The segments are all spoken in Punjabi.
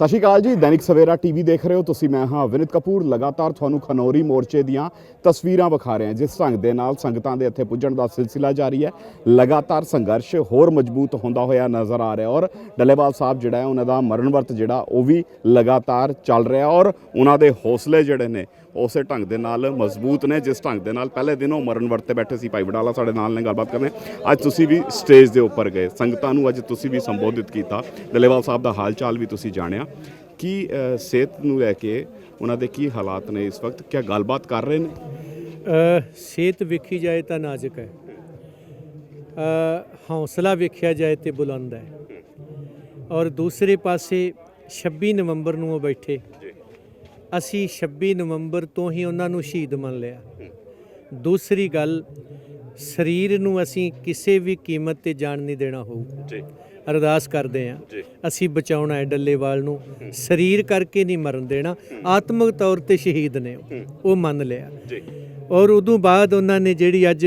ਸਤਿ ਸ਼੍ਰੀ ਅਕਾਲ ਜੀ, ਦੈਨਿਕ ਸਵੇਰਾ ਟੀਵੀ ਦੇਖ ਰਹੇ ਹੋ ਤੁਸੀਂ, ਮੈਂ ਹਾਂ ਵਿਨਿਤ ਕਪੂਰ, ਲਗਾਤਾਰ ਤੁਹਾਨੂੰ ਖਨੌਰੀ ਮੋਰਚੇ ਦੀਆਂ ਤਸਵੀਰਾਂ ਵਿਖਾ ਰਹੇ ਹਾਂ, ਜਿਸ ਢੰਗ ਦੇ ਨਾਲ ਸੰਗਤਾਂ ਦੇ ਇੱਥੇ ਪੁੱਜਣ ਦਾ ਸਿਲਸਿਲਾ ਜਾਰੀ ਹੈ। ਲਗਾਤਾਰ ਸੰਘਰਸ਼ ਹੋਰ ਮਜ਼ਬੂਤ ਹੁੰਦਾ ਹੋਇਆ ਨਜ਼ਰ ਆ ਰਿਹਾ ਔਰ ਡੱਲੇਵਾਲ ਸਾਹਿਬ ਜਿਹੜਾ ਹੈ, ਉਹਨਾਂ ਦਾ ਮਰਨ ਵਰਤ ਜਿਹੜਾ, ਉਹ ਵੀ ਲਗਾਤਾਰ ਚੱਲ ਰਿਹਾ ਔਰ ਉਹਨਾਂ ਦੇ ਹੌਸਲੇ ਜਿਹੜੇ ਨੇ ਉਸੇ ਢੰਗ ਦੇ ਨਾਲ ਮਜ਼ਬੂਤ ਨੇ ਜਿਸ ਢੰਗ ਦੇ ਨਾਲ ਪਹਿਲੇ ਦਿਨੋਂ ਮਰਨ ਵਰਤ ਬੈਠੇ ਸੀ ਭਾਈ ਵਡਾਲਾ ਸਾਡੇ ਨਾਲ ਨੇ ਗੱਲਬਾਤ ਕਰਨੇ। ਅੱਜ ਤੁਸੀਂ ਵੀ ਸਟੇਜ ਦੇ ਉੱਪਰ ਗਏ। ਸੰਗਤਾਂ ਨੂੰ ਅੱਜ ਤੁਸੀਂ ਵੀ ਸੰਬੋਧਿਤ ਕੀਤਾ। ਡੱਲੇਵਾਲ ਸਾਹਿਬ ਦਾ ਹਾਲ ਚਾਲ ਵੀ ਤੁਸੀਂ ਜਾਣਿਆ। ਕੀ ਸਿਹਤ ਨੂੰ ਲੈ ਕੇ ਉਹਨਾਂ ਦੇ ਕੀ ਹਾਲਾਤ ਨੇ ਇਸ ਵਕਤ? ਕਿਆ ਗੱਲਬਾਤ ਕਰ ਰਹੇ ਨੇ? ਸਿਹਤ ਵੇਖੀ ਜਾਏ ਤਾਂ ਨਾਜ਼ੁਕ ਹੈ। ਹੌਸਲਾ ਵੇਖਿਆ ਜਾਏ ਤੇ ਬੁਲੰਦ ਹੈ। ਔਰ ਦੂਸਰੇ ਪਾਸੇ 26 ਨਵੰਬਰ ਨੂੰ ਉਹ ਬੈਠੇ। ਅਸੀਂ 26 ਨਵੰਬਰ ਤੋਂ ਹੀ ਉਹਨਾਂ ਨੂੰ ਸ਼ਹੀਦ ਮੰਨ ਲਿਆ। ਦੂਸਰੀ ਗੱਲ ਸਰੀਰ ਨੂੰ ਅਸੀਂ ਕਿਸੇ ਵੀ ਕੀਮਤ ਤੇ ਜਾਣ ਨਹੀਂ ਦੇਣਾ ਹੋਊ। ਜੀ। ਅਰਦਾਸ ਕਰਦੇ ਜੀ। ਅਸੀਂ ਬਚਾਉਣਾ ਹੈ ਡੱਲੇਵਾਲ ਨੂੰ। ਸਰੀਰ ਕਰਕੇ ਨਹੀਂ ਮਰਨ ਦੇਣਾ। ਆਤਮਿਕ ਤੌਰ ਤੇ ਸ਼ਹੀਦ ਨੇ। ਉਹ ਮੰਨ ਲਿਆ। ਜੀ। ਔਰ ਉਦੋਂ ਬਾਅਦ ਉਹਨਾਂ ਨੇ ਜਿਹੜੀ ਅੱਜ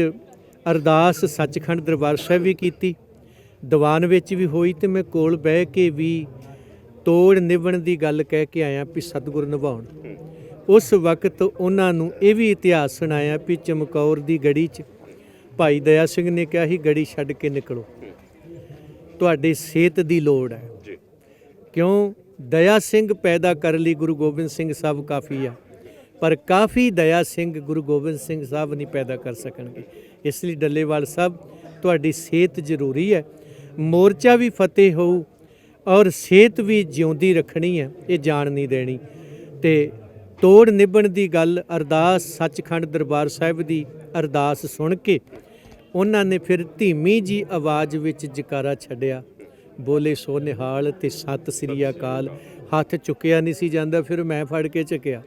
ਅਰਦਾਸ ਸੱਚਖੰਡ ਦਰਬਾਰ ਸਾਹਿਬ ਵੀ ਕੀਤੀ ਦੀਵਾਨ ਵਿੱਚ ਵੀ ਹੋਈ ਤੇ ਮੈਂ ਕੋਲ ਬਹਿ ਕੇ ਵੀ ਤੋੜ ਨਿਭਣ ਦੀ ਗੱਲ ਕਹਿ ਕੇ ਆਇਆ ਵੀ ਸਤਿਗੁਰ ਨਿਭਾਉਣ। ਉਸ ਵਕਤ ਉਹਨਾਂ ਨੂੰ ਇਹ ਵੀ ਇਤਿਹਾਸ ਸੁਣਾਇਆ ਵੀ ਚਮਕੌਰ ਦੀ ਗੜੀ 'ਚ ਭਾਈ ਦਇਆ ਸਿੰਘ ਨੇ ਕਿਹਾ ਸੀ ਗੜੀ ਛੱਡ ਕੇ ਨਿਕਲੋ। ਤੁਹਾਡੀ ਸਿਹਤ ਦੀ ਲੋੜ ਹੈ। ਜੀ। ਕਿਉਂ? ਦਇਆ ਸਿੰਘ ਪੈਦਾ ਕਰ ਲਈ ਗੁਰੂ ਗੋਬਿੰਦ ਸਿੰਘ ਸਾਹਿਬ ਕਾਫੀ ਆ। ਪਰ ਕਾਫੀ ਦਇਆ ਸਿੰਘ ਗੁਰੂ ਗੋਬਿੰਦ ਸਿੰਘ ਸਾਹਿਬ ਨਹੀਂ ਪੈਦਾ ਕਰ ਸਕਣਗੇ। ਇਸ ਲਈ ਡੱਲੇਵਾਲ ਸਾਹਿਬ ਤੁਹਾਡੀ ਸਿਹਤ ਜ਼ਰੂਰੀ ਹੈ। ਮੋਰਚਾ ਵੀ ਫਤਿਹ ਹੋਊ ਔਰ ਸਿਹਤ ਵੀ ਜਿਉਂਦੀ ਰੱਖਣੀ ਹੈ, ਇਹ ਜਾਣ ਨਹੀਂ ਦੇਣੀ। ਤੇ ਤੋੜ ਨਿਭਣ ਦੀ ਗੱਲ ਅਰਦਾਸ ਸੱਚਖੰਡ ਦਰਬਾਰ ਸਾਹਿਬ ਦੀ ਅਰਦਾਸ ਸੁਣ ਕੇ ਉਹਨਾਂ ਨੇ ਫਿਰ ਧੀਮੀ ਜੀ ਆਵਾਜ਼ ਵਿੱਚ ਜਕਾਰਾ ਛੱਡਿਆ। ਬੋਲੇ, ਸੋ ਨਿਹਾਲ ਤੇ ਸਤਿ ਸ੍ਰੀ ਅਕਾਲ। ਹੱਥ ਚੁੱਕਿਆ ਨਹੀਂ ਸੀ ਜਾਂਦਾ, ਫਿਰ ਮੈਂ ਫੜ ਕੇ ਚੱਕਿਆ।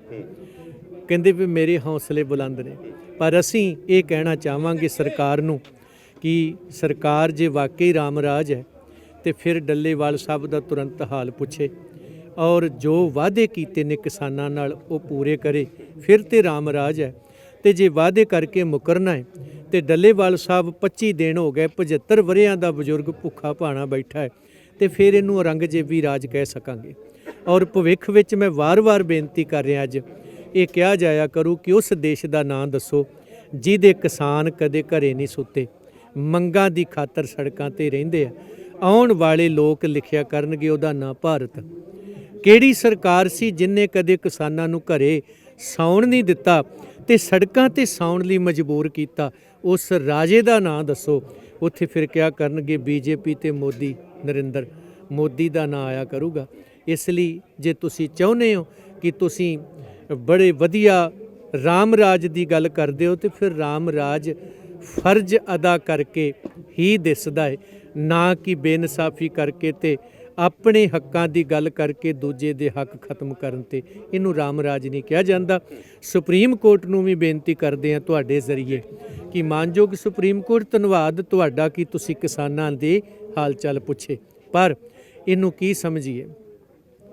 ਕਹਿੰਦੇ ਵੀ ਮੇਰੇ ਹੌਸਲੇ ਬੁਲੰਦ ਨੇ। ਪਰ ਅਸੀਂ ਇਹ ਕਹਿਣਾ ਚਾਹਾਂਗੇ ਸਰਕਾਰ ਨੂੰ ਕਿ ਸਰਕਾਰ ਜੇ ਵਾਕਈ ਰਾਮਰਾਜ ਹੈ ਤੇ ਫਿਰ ਡੱਲੇਵਾਲ ਸਾਹਿਬ ਦਾ ਤੁਰੰਤ ਹਾਲ ਪੁੱਛੇ। ਔਰ ਜੋ ਵਾਅਦੇ ਕੀਤੇ ਨੇ ਕਿਸਾਨਾਂ ਨਾਲ, ਉਹ ਪੂਰੇ ਕਰੇ। ਫਿਰ ਤੇ ਰਾਮ ਰਾਜ ਹੈ। ਤੇ ਜੇ ਵਾਅਦੇ ਕਰਕੇ ਮੁਕਰਨਾ ਹੈ, ਤੇ ਡੱਲੇਵਾਲ ਸਾਹਿਬ 25 ਦਿਨ ਹੋ ਗਏ 75 ਵਰਿਆਂ ਦਾ ਬਜ਼ੁਰਗ ਭੁੱਖਾ ਭਾਣਾ ਬੈਠਾ ਹੈ। ਤੇ ਫਿਰ ਇਹਨੂੰ ਔਰੰਗਜ਼ੇਬੀ ਰਾਜ ਕਹਿ ਸਕਾਂਗੇ। ਔਰ ਭਵਿੱਖ ਵਿੱਚ ਮੈਂ ਵਾਰ-ਵਾਰ ਬੇਨਤੀ ਕਰ ਰਿਹਾ ਅੱਜ, ਇਹ ਕਿਹਾ ਜਾਇਆ ਕਰੂ ਕਿ ਉਸ ਦੇਸ਼ ਦਾ ਨਾਂ ਦੱਸੋ, ਜਿਹਦੇ ਕਿਸਾਨ ਕਦੇ ਘਰੇ ਨਹੀਂ ਸੁੱਤੇ। ਮੰਗਾਂ ਦੀ ਖਾਤਰ ਸੜਕਾਂ ਤੇ ਰਹਿੰਦੇ ਆ। ਆਉਣ ਵਾਲੇ ਲੋਕ ਲਿਖਿਆ ਕਰਨਗੇ ਉਹਦਾ ਨਾਂ ਭਾਰਤ। ਕਿਹੜੀ ਸਰਕਾਰ ਸੀ ਜਿਨਨੇ ਕਦੇ ਕਿਸਾਨਾਂ ਨੂੰ ਘਰੇ ਸੌਣ ਨਹੀਂ ਦਿੱਤਾ ਤੇ ਸੜਕਾਂ ਤੇ ਸੌਣ ਲਈ ਮਜਬੂਰ ਕੀਤਾ? ਉਸ ਰਾਜੇ ਦਾ ਨਾਂ ਦੱਸੋ। ਉੱਥੇ ਫਿਰ ਕਿਆ ਕਰਨਗੇ ਬੀਜੇਪੀ ਤੇ ਮੋਦੀ? ਨਰਿੰਦਰ, ਮੋਦੀ ਦਾ ਨਾਂ ਆਇਆ ਕਰੂਗਾ। ਇਸ ਲਈ ਜੇ ਤੁਸੀਂ ਚਾਹੁੰਦੇ ਹੋ ਕਿ ਤੁਸੀਂ ਬੜੇ ਵਧੀਆ ਰਾਮ ਰਾਜ ਦੀ ਗੱਲ ਕਰਦੇ ਹੋ ਤੇ ਫਿਰ ਰਾਮ ਰਾਜ ਫਰਜ਼ ਅਦਾ ਕਰਕੇ ਹੀ ਦਿਸਦਾ ਹੈ। ਨਾ ਕਿ ਬੇਇਨਸਾਫੀ ਕਰਕੇ ਤੇ ਆਪਣੇ ਹੱਕਾਂ ਦੀ ਗੱਲ ਕਰਕੇ ਦੂਜੇ ਦੇ ਹੱਕ ਖਤਮ ਕਰਨ ਤੇ। ਇਹਨੂੰ ਰਾਮ ਰਾਜ ਨਹੀਂ ਕਿਹਾ ਜਾਂਦਾ। ਸੁਪਰੀਮ ਕੋਰਟ ਨੂੰ ਵੀ ਬੇਨਤੀ ਕਰਦੇ ਹਾਂ ਤੁਹਾਡੇ ਜ਼ਰੀਏ ਕਿ ਮਾਨਯੋਗ ਸੁਪਰੀਮ ਕੋਰਟ, ਧੰਨਵਾਦ ਤੁਹਾਡਾ ਕਿ ਤੁਸੀਂ ਕਿਸਾਨਾਂ ਦੇ ਹਾਲ ਚਾਲ ਪੁੱਛੇ। ਪਰ ਇਹਨੂੰ ਕੀ ਸਮਝੀਏ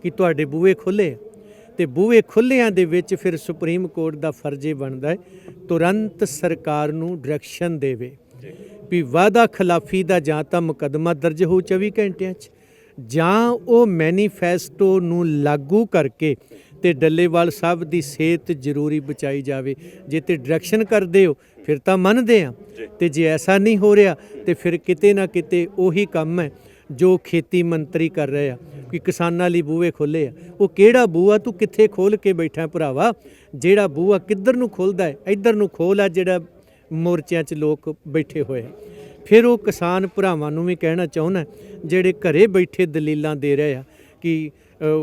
ਕਿ ਤੁਹਾਡੇ ਬੂਹੇ ਖੁੱਲੇ ਤੇ ਬੂਹੇ ਖੁੱਲਿਆਂ ਦੇ ਵਿੱਚ ਫਿਰ ਸੁਪਰੀਮ ਕੋਰਟ ਦਾ ਫਰਜ਼ ਇਹ ਬਣਦਾ ਹੈ, ਤੁਰੰਤ ਸਰਕਾਰ ਨੂੰ ਡਾਇਰੈਕਸ਼ਨ ਦੇਵੇ। ਵੀ ਵਾਅਦਾ ਖਿਲਾਫੀ ਦਾ ਜਾਂ ਤਾਂ ਮੁਕੱਦਮਾ ਦਰਜ ਹੋ 24 ਘੰਟਿਆਂ 'ਚ ਜਾਂ ਉਹ ਮੈਨੀਫੈਸਟੋ ਨੂੰ ਲਾਗੂ ਕਰਕੇ ਤੇ ਡੱਲੇਵਾਲ ਸਾਹਿਬ ਦੀ ਸਿਹਤ ਜ਼ਰੂਰੀ ਬਚਾਈ ਜਾਵੇ। ਜੇ ਤੇ ਡਾਇਰੈਕਸ਼ਨ ਕਰਦੇ ਹੋ ਫਿਰ ਤਾਂ ਮੰਨਦੇ ਆ। ਤੇ ਜੇ ਐਸਾ ਨਹੀਂ ਹੋ ਰਿਹਾ ਤੇ ਫਿਰ ਕਿਤੇ ਨਾ ਕਿਤੇ ਉਹੀ ਕੰਮ ਹੈ ਜੋ ਖੇਤੀ ਮੰਤਰੀ ਕਰ ਰਹੇ ਆ ਕਿ ਕਿਸਾਨਾਂ ਲਈ ਬੂਹੇ ਖੋਲੇ ਆ। ਉਹ ਕਿਹੜਾ ਬੂਹਾ ਤੂੰ ਕਿੱਥੇ ਖੋਲ ਕੇ ਬੈਠਾ ਭਰਾਵਾ? ਜਿਹੜਾ ਬੂਹਾ ਕਿੱਧਰ ਨੂੰ ਖੁੱਲਦਾ ਹੈ? ਇੱਧਰ ਨੂੰ ਖੋਲ ਆ ਜਿਹੜਾ ਮੋਰਚਿਆਂ 'ਚ ਲੋਕ ਬੈਠੇ ਹੋਏ ਆ ਫਿਰ ਉਹ ਕਿਸਾਨ ਭਰਾਵਾਂ ਨੂੰ ਵੀ ਕਹਿਣਾ ਚਾਹੁੰਦਾ ਜਿਹੜੇ ਘਰੇ ਬੈਠੇ ਦਲੀਲਾਂ ਦੇ ਰਹੇ ਆ ਕਿ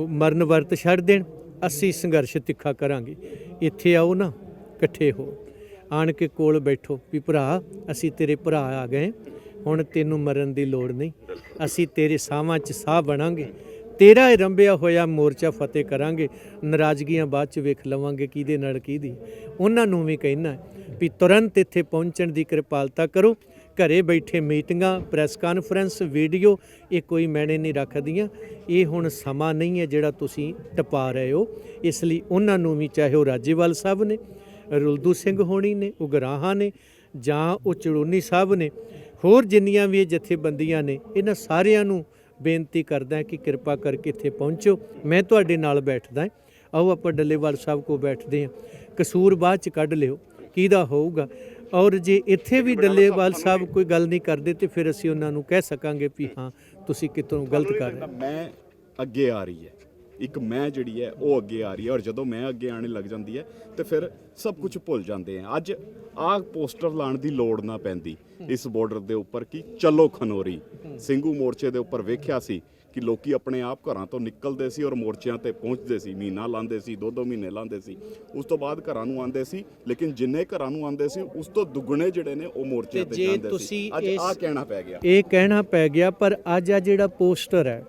ਮਰਨ ਵਰਤ ਛੱਡ ਦੇਣ, ਅਸੀਂ ਸੰਘਰਸ਼ ਤਿੱਖਾ ਕਰਾਂਗੇ। ਇੱਥੇ ਆਓ ਨਾ, ਇਕੱਠੇ ਹੋ। ਆਣ ਕੇ ਕੋਲ ਬੈਠੋ ਵੀ ਭਰਾ, ਅਸੀਂ ਤੇਰੇ ਭਰਾ ਆ ਗਏ। ਹੁਣ ਤੈਨੂੰ ਮਰਨ ਦੀ ਲੋੜ ਨਹੀਂ। ਅਸੀਂ ਤੇਰੇ ਸਾਹਾਂ 'ਚ ਸਾਹ ਬਣਾਂਗੇ। ਤੇਰਾ ਇਹ ਹੋਇਆ ਮੋਰਚਾ ਫਤਿਹ ਕਰਾਂਗੇ, ਨਾਰਾਜ਼ਗੀਆਂ ਬਾਅਦ 'ਚ ਵੇਖ ਲਵਾਂਗੇ ਕਿਹਦੇ ਨਾਲ ਕਿਹਦੀ। ਉਹਨਾਂ ਨੂੰ ਵੀ ਕਹਿਣਾ ਵੀ ਤੁਰੰਤ ਇੱਥੇ ਪਹੁੰਚਣ ਦੀ ਕਿਰਪਾਲਤਾ ਕਰੋ। ਘਰੇ ਬੈਠੇ ਮੀਟਿੰਗਾਂ, ਪ੍ਰੈਸ ਕਾਨਫਰੰਸ, ਵੀਡੀਓ, ਇਹ ਕੋਈ ਮੈਨੇ ਨਹੀਂ ਰੱਖਦੀਆਂ। ਇਹ ਹੁਣ ਸਮਾਂ ਨਹੀਂ ਹੈ ਜਿਹੜਾ ਤੁਸੀਂ ਟਪਾ ਰਹੇ ਹੋ। ਇਸ ਲਈ ਉਹਨਾਂ ਨੂੰ ਵੀ ਚਾਹੇ ਉਹ ਰਾਜੇਵਾਲ ਸਾਹਿਬ ਨੇ, ਰੁਲਦੂ ਸਿੰਘ ਹੋਣੀ ਨੇ, ਉਗਰਾਹਾਂ ਨੇ ਜਾਂ ਉਹ ਚੜੂਨੀ ਸਾਹਿਬ ਨੇ, ਹੋਰ ਜਿੰਨੀਆਂ ਵੀ ਜਥੇਬੰਦੀਆਂ ਨੇ, ਇਹਨਾਂ ਸਾਰਿਆਂ ਨੂੰ ਬੇਨਤੀ ਕਰਦਾ ਕਿ ਕਿਰਪਾ ਕਰਕੇ ਇੱਥੇ ਪਹੁੰਚੋ। ਮੈਂ ਤੁਹਾਡੇ ਨਾਲ ਬੈਠਦਾ ਹਾਂ। ਆਓ ਆਪਾਂ ਡੱਲੇਵਾਲ ਸਾਹਿਬ ਕੋ ਬੈਠਦੇ ਹਾਂ। ਕਸੂਰ ਬਾਅਦ ਚ ਕੱਢ ਲਿਓ। ਕਿਹਦਾ ਹੋਊਗਾ? ਔਰ ਜੇ ਇੱਥੇ ਵੀ ਡੱਲੇਵਾਲ ਸਾਹਿਬ ਕੋਈ ਗੱਲ ਨਹੀਂ ਕਰਦੇ ਤੇ ਫਿਰ ਅਸੀਂ ਉਹਨਾਂ ਨੂੰ ਕਹਿ ਸਕਾਂਗੇ ਵੀ ਹਾਂ ਤੁਸੀਂ ਕਿਤੋਂ ਗਲਤ ਕਰ ਰਹੇ। ਮੈਂ ਅੱਗੇ ਆ ਰਹੀ ਹੈ। ਇੱਕ ਮੈਂ ਜਿਹੜੀ ਹੈ ਉਹ ਅੱਗੇ ਆ ਰਹੀ ਹੈ ਔਰ ਜਦੋਂ ਮੈਂ ਅੱਗੇ ਆਣੇ ਲੱਗ ਜਾਂਦੀ ਹੈ ਤੇ ਫਿਰ ਸਭ ਕੁਝ ਭੁੱਲ ਜਾਂਦੇ ਆ। ਅੱਜ ਆਹ ਪੋਸਟਰ ਲਾਉਣ ਦੀ ਲੋੜ ਨਾ ਪੈਂਦੀ ਇਸ ਬਾਰਡਰ ਦੇ ਉੱਪਰ ਕਿ ਚਲੋ ਖਨੋਰੀ। ਸਿੰਘੂ ਮੋਰਚੇ ਦੇ ਉੱਪਰ ਵੇਖਿਆ ਸੀ ਕਿ ਲੋਕੀ ਆਪਣੇ ਆਪ ਘਰਾਂ ਤੋਂ ਨਿਕਲਦੇ ਸੀ ਔਰ ਮੋਰਚਿਆਂ ਤੇ ਪਹੁੰਚਦੇ ਸੀ ਮਹੀਨਾ ਲਾਉਂਦੇ ਸੀ ਦੋ ਦੋ ਮਹੀਨੇ ਲਾਉਂਦੇ ਸੀ। ਉਸ ਤੋਂ ਬਾਅਦ ਘਰਾਂ ਨੂੰ ਆਉਂਦੇ ਸੀ ਲੇਕਿਨ ਜਿੰਨੇ ਘਰਾਂ ਨੂੰ ਆਉਂਦੇ ਸੀ ਉਸ ਤੋਂ ਦੁੱਗਣੇ ਜਿਹੜੇ ਨੇ ਉਹ ਮੋਰਚਿਆਂ ਤੇ ਜਾਂਦੇ ਸੀ। ਅੱਜ ਆਹ ਕਹਿਣਾ ਪੈ ਗਿਆ। ਇਹ ਕਹਿਣਾ ਪੈ ਗਿਆ ਪਰ ਅੱਜ ਆ ਜਿਹੜਾ ਪੋਸਟਰ ਹੈ।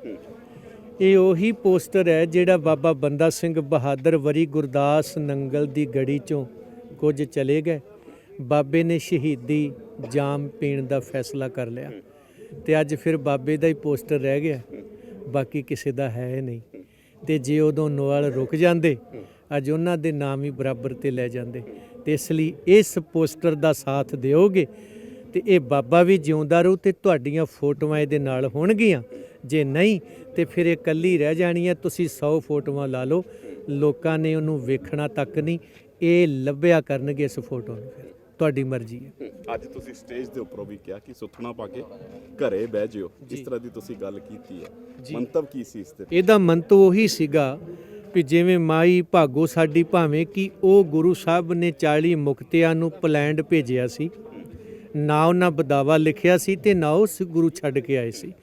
ਇਹ ਉਹੀ ਪੋਸਟਰ ਹੈ ਜਿਹੜਾ ਬਾਬਾ ਬੰਦਾ ਸਿੰਘ ਬਹਾਦਰ ਵਰੀ ਗੁਰਦਾਸ ਨੰਗਲ ਦੀ ਗੜੀ ਚੋਂ ਕੁਝ ਚਲੇ ਗਏ। ਬਾਬੇ ਨੇ ਸ਼ਹੀਦੀ ਜਾਮ ਪੀਣ ਦਾ ਫੈਸਲਾ ਕਰ ਲਿਆ। ਤੇ ਅੱਜ ਫਿਰ ਬਾਬੇ ਦਾ ਹੀ ਪੋਸਟਰ ਰਹਿ ਗਿਆ। ਬਾਕੀ ਕਿਸੇ ਦਾ ਹੈ ਨਹੀਂ। ਤੇ ਜੇ ਉਦੋਂ ਨੋਵਾਲ ਰੁਕ ਜਾਂਦੇ, ਅੱਜ ਉਹਨਾਂ ਦੇ ਨਾਮ ਹੀ ਬਰਾਬਰ ਤੇ ਲੈ ਜਾਂਦੇ। ਤੇ ਇਸ ਲਈ ਇਸ ਪੋਸਟਰ ਦਾ ਸਾਥ ਦਿਓਗੇ ਤੇ ਇਹ ਬਾਬਾ ਵੀ ਜਿਉਂਦਾ ਰਹੂ ਤੇ ਤੁਹਾਡੀਆਂ ਫੋਟੋਆਂ ਇਹਦੇ ਨਾਲ ਹੋਣਗੀਆਂ। ਜੇ ਨਹੀਂ ਤੇ ਫਿਰ ਇਹ ਕੱਲੀ ਰਹਿ ਜਾਣੀ ਹੈ। ਤੁਸੀਂ 100 ਫੋਟੋਆਂ ਲਾ ਲਓ। ਲੋਕਾਂ ਨੇ ਉਹਨੂੰ ਵੇਖਣਾ ਤੱਕ ਨਹੀਂ। ਇਹ ਲੱਭਿਆ ਕਰਨਗੇ ਇਸ ਫੋਟੋ ਨੂੰ ਫਿਰ। ਤੁਹਾਡੀ ਮਰਜ਼ੀ ਹੈ। ਅੱਜ ਤੁਸੀਂ ਸਟੇਜ ਦੇ ਉੱਪਰੋਂ ਵੀ ਕਿਹਾ ਕਿ ਸੁੱਥਣਾ ਪਾ ਕੇ ਘਰੇ ਬਹਿ ਜਿਓ। ਇਸ ਤਰ੍ਹਾਂ ਦੀ ਤੁਸੀਂ ਗੱਲ ਕੀਤੀ ਹੈ। ਮੰਤਵ ਕੀ ਸੀ ਇਸ ਤੇ? ਇਹਦਾ ਮੰਤਵ ਉਹੀ ਸੀਗਾ ਵੀ ਜਿਵੇਂ ਮਾਈ ਭਾਗੋ ਸਾਡੀ ਭਾਵੇਂ ਕਿ ਉਹ ਗੁਰੂ ਸਾਹਿਬ ਨੇ 40 ਮੁਕਤਿਆਂ ਨੂੰ ਪਲੈਂਡ ਭੇਜਿਆ ਸੀ ਨਾ ਉਹਨਾਂ ਬਦਾਵਾ ਲਿਖਿਆ ਸੀ ਤੇ ਨਾ ਉਸ ਗੁਰੂ ਛੱਡ ਕੇ ਆਏ ਸੀ।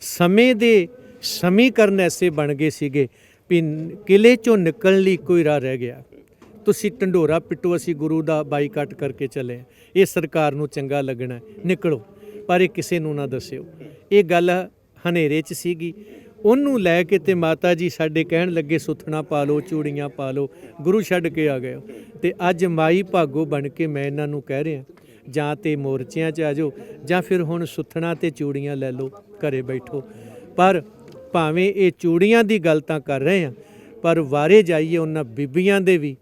ਸਮੇਂ ਦੇ ਸਮੀਕਰਨ ਐਸੇ ਬਣ ਗਏ ਸੀਗੇ ਵੀ ਨ- ਕਿਲੇ ਚੋਂ ਨਿਕਲਣ ਲਈ ਕੋਈ ਰਾਹ ਰਹਿ ਗਿਆ। ਤੁਸੀਂ ਢੰਡੋਰਾ ਪਿੱਟੋ, ਅਸੀਂ ਗੁਰੂ ਦਾ ਬਾਈਕਾਟ ਕਰਕੇ ਚੱਲੇ ਇਹ ਸਰਕਾਰ ਨੂੰ ਚੰਗਾ ਲੱਗਣਾ ਨਿਕਲੋ, ਪਰ ਇਹ ਕਿਸੇ ਨੂੰ ਨਾ ਦੱਸਿਓ। ਇਹ ਗੱਲ ਹਨੇਰੇ 'ਚ ਸੀਗੀ। ਉਹਨੂੰ ਲੈ ਕੇ ਤੇ ਮਾਤਾ ਜੀ ਸਾਡੇ ਕਹਿਣ ਲੱਗੇ, ਸੁਥਣਾ ਪਾ ਲਓ, ਚੂੜੀਆਂ ਪਾ ਲਓ। ਗੁਰੂ ਛੱਡ ਕੇ ਆ ਗਏ ਹੋ। ਤੇ ਅੱਜ ਮਾਈ ਭਾਗੋ ਬਣ ਕੇ ਮੈਂ ਇਹਨਾਂ ਨੂੰ ਕਹਿ ਰਿਹਾ। ਜਾਂ ਤੇ ਮੋਰਚਿਆਂ 'ਚ ਆ ਜਾਓ ਜਾਂ ਫਿਰ ਹੁਣ ਸੁਥਣਾ ਤੇ ਚੂੜੀਆਂ ਲੈ ਲਓ, ਘਰੇ ਬੈਠੋ। ਪਰ ਭਾਵੇਂ ਇਹ ਚੂੜੀਆਂ ਦੀ ਗੱਲ ਤਾਂ ਕਰ ਰਹੇ ਆ ਪਰ ਵਾਰੇ ਜਾਈਏ ਉਹਨਾਂ ਬੀਬੀਆਂ ਦੇ ਵੀ,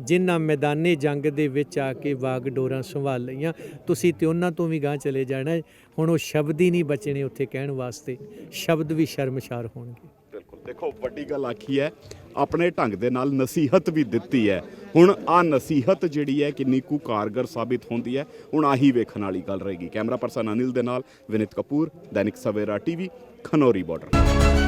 ਜਿਨ੍ਹਾਂ ਮੈਦਾਨੇ ਜੰਗ ਦੇ ਵਿੱਚ ਆ ਕੇ ਵਾਗ ਡੋਰਾਂ ਸੰਭਾਲ ਲਈਆਂ। ਤੁਸੀਂ ਤੇ ਉਹਨਾਂ ਤੋਂ ਵੀ ਗਾਂ ਚਲੇ ਜਾਣਾ ਹੁਣ ਉਹ ਸ਼ਬਦ ਹੀ ਨਹੀਂ ਬਚਣੇ ਉੱਥੇ ਕਹਿਣ ਵਾਸਤੇ। ਸ਼ਬਦ ਵੀ ਸ਼ਰਮਸ਼ਾਰ ਹੋਣਗੇ। ਬਿਲਕੁਲ। ਦੇਖੋ, ਵੱਡੀ ਗੱਲ ਆਖੀ ਹੈ ਆਪਣੇ ਢੰਗ ਦੇ ਨਾਲ ਨਸੀਹਤ ਵੀ ਦਿੱਤੀ ਹੈ। ਹੁਣ ਆ ਨਸੀਹਤ ਜਿਹੜੀ ਹੈ ਕਿੰਨੀ ਕੁ ਕਾਰਗਰ ਸਾਬਿਤ ਹੁੰਦੀ ਹੈ, ਹੁਣ ਆਹੀ ਵੇਖਣ ਵਾਲੀ ਗੱਲ ਰਹੇਗੀ। ਕੈਮਰਾ ਪਰਸਨ ਅਨਿਲ ਦੇ ਨਾਲ ਵਿਨਿਤ ਕਪੂਰ, ਦੈਨਿਕ ਸਵੇਰਾ ਟੀਵੀ, ਖਨੋਰੀ ਬਾਰਡਰ।